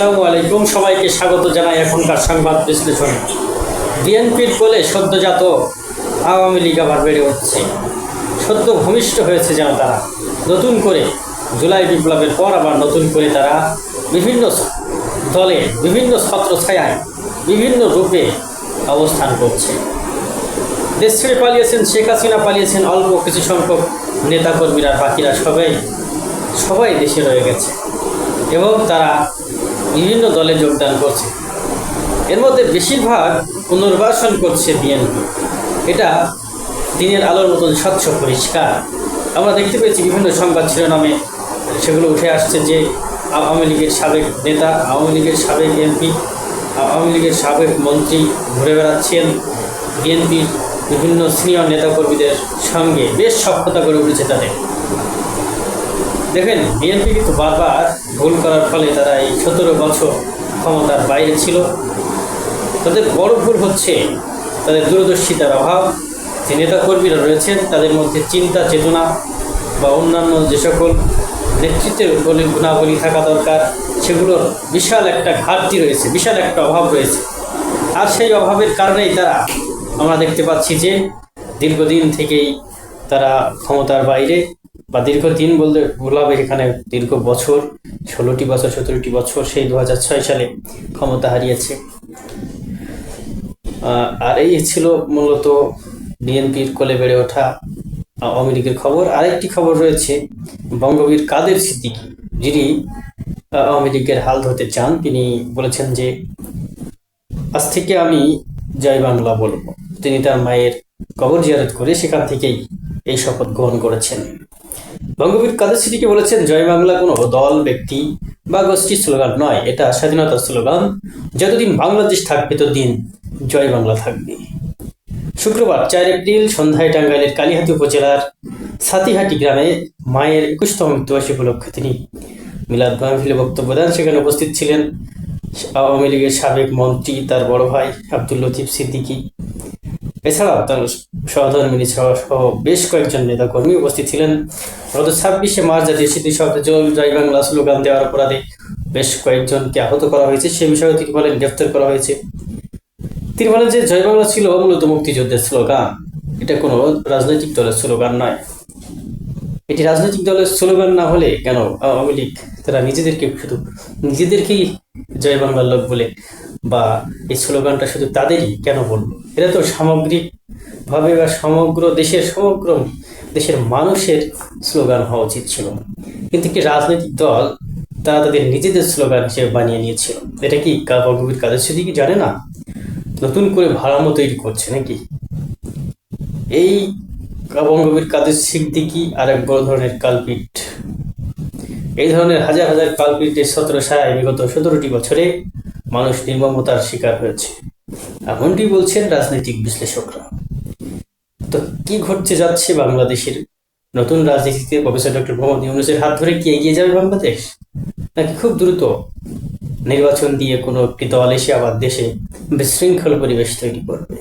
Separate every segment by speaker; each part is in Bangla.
Speaker 1: আসসালামু আলাইকুম। সবাইকে স্বাগত জানাই এখনকার সংবাদ বিশ্লেষণে। বিএনপির বলে সদ্যজাত আওয়ামী লীগ আবার বেড়ে উঠছে। সদ্য ভূমিষ্ঠ হয়েছে যেন তারা। নতুন করে জুলাই বিপ্লবের পর আবার নতুন করে তারা বিভিন্ন দলে বিভিন্ন ছত্রছায়ায় বিভিন্ন রূপে অবস্থান করছে। দেশ ছেড়ে পালিয়েছেন শেখ হাসিনা, পালিয়েছেন অল্প কিছু সংখ্যক নেতাকর্মীরা, বাকিরা সবাই সবাই দেশে রয়ে গেছে। এবং তারা বিভিন্ন দলে যোগদান করছে। এর মধ্যে বেশিরভাগ পুনর্বাসন করছে বিএনপি। এটা দিনের আলোর মতন স্বচ্ছ পরিষ্কার। আমরা দেখতে পেয়েছি বিভিন্ন সংবাদ শিরোনামে সেগুলো উঠে আসছে যে আওয়ামী লীগের সাবেক নেতা, আওয়ামী লীগের সাবেক এমপি, আওয়ামী লীগের সাবেক মন্ত্রী ঘুরে বেড়াচ্ছেন। বিএনপির বিভিন্ন সিনিয়র নেতাকর্মীদের সঙ্গে বেশ সক্ষতা করে উঠেছে তাদের। দেখেন বিএনপি কিন্তু বারবার ভুল করার ফলে তারা এই সতেরো বছর ক্ষমতার বাইরে ছিল। তাদের বড় ভুল হচ্ছে তাদের দূরদর্শিতার অভাব। যে নেতাকর্মীরা রয়েছেন, তাদের মধ্যে চিন্তা, চেতনা বা অন্যান্য যে সকল নেতৃত্বের বলে গুণাবলী থাকা দরকার, সেগুলোর বিশাল একটা ঘাটতি রয়েছে, বিশাল একটা অভাব রয়েছে। আর সেই অভাবের কারণেই তারা, আমরা দেখতে পাচ্ছি যে দীর্ঘদিন থেকেই তারা ক্ষমতার বাইরে বা দীর্ঘ দিন বলতে ভুলাবে এখানে দীর্ঘ বছর, ষোলোটি বছর, সতেরোটি বছর সেই দুহাজার ছয় সালে ক্ষমতা হারিয়েছে। আর এই ছিল মূলত বিএনপির কোলে বেড়ে ওঠা আওয়ামী লীগের খবর। আরেকটি খবর রয়েছে, বঙ্গবীর কাদের সিদ্দিকী, যিনি আওয়ামী লীগের হাল ধরতে চান, তিনি বলেছেন যে, আজ থেকে আমি জয় বাংলা বলব। তিনি তার মায়ের কবর জিয়ারত করে সেখান থেকেই এই শপথ গ্রহণ করেছেন। বঙ্গবীর কাদের সিদ্দিকী বলেছেন, জয় বাংলা কোনো দল, ব্যক্তি বা গোষ্ঠীর স্লোগান নয়। এটা স্বাধীনতার স্লোগান। যতদিন বাংলাদেশ থাকবে, ততদিন জয় বাংলা থাকবে। শুক্রবার চার এপ্রিল সন্ধ্যায় টাঙ্গাইলের কালীহাতি উপজেলার সাতিহাটি গ্রামে মায়ের একুশতম মৃত্যুবার্ষিকী উপলক্ষে তিনি মিলাদ মাহফিলে বক্তব্য দেন। সেখানে উপস্থিত ছিলেন আওয়ামী লীগের সাবেক মন্ত্রী, তার বড় ভাই আব্দুল লতিফ সিদ্দিকী। এছাড়াও তার সহধর্মিনী সহ বেশ কয়েকজন নেতাকর্মী উপস্থিত ছিলেন। গত ছাব্বিশে মার্চ জাতীয় স্মৃতিসৌধে জল, জয় বাংলা স্লোগান দেওয়ার অপরাধে বেশ কয়েকজনকে আহত করা হয়েছে। সে বিষয়ে তিনি বলেন গ্রেফতার করা হয়েছে। তিনি বলেন যে, জয় বাংলা ছিল মূলত মুক্তিযুদ্ধের স্লোগান। এটা কোনো রাজনৈতিক দলের স্লোগান নয়। এটি রাজনৈতিক দলের স্লোগান না হলে কেন আওয়ামী লীগ তারা নিজেদেরকে শুধু নিজেদেরকেই জয় বাংলার লোক বলে বা এই স্লোগানটা শুধু তাদেরই কেন বলল এটা তো সামগ্রিক ভাবে বা সমগ্র দেশের সমগ্র দেশের মানুষের স্লোগান হওয়া উচিত ছিল। কিন্তু একটি রাজনৈতিক দল, তারা তাদের নিজেদের স্লোগান হিসেবে বানিয়ে নিয়েছিল। এটা কি বঙ্গবীর কাদের সাথে কি জানে না? নতুন করে ভাড়ামো তৈরি করছে নাকি? এই বঙ্গবীর কাদের সিদ্দিকি আর এক বড় ধরনের কালপিট এই ধরনের হাজার হাজার কালপিটের সতেরো সায় বিগত সতেরোটি বছরে মানুষ নির্মমতার শিকার হয়েছে। এমনটি বলছেন রাজনৈতিক বিশ্লেষকরা। তো কি ঘটতে যাচ্ছে বাংলাদেশের নতুন রাজনীতিতে? প্রফেসর ডক্টর মোহাম্মদ ইউনুসের হাত ধরে কি এগিয়ে যাবে বাংলাদেশ? নাকি খুব দ্রুত নির্বাচন দিয়ে কোনো একটি দল এসে আবার দেশে বিশৃঙ্খল পরিবেশ তৈরি করবে?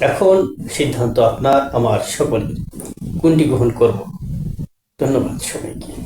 Speaker 1: এখন সিদ্ধান্ত আপনার, আমার, সকলের। কোনটি গ্রহণ করব? ধন্যবাদ সবাইকে।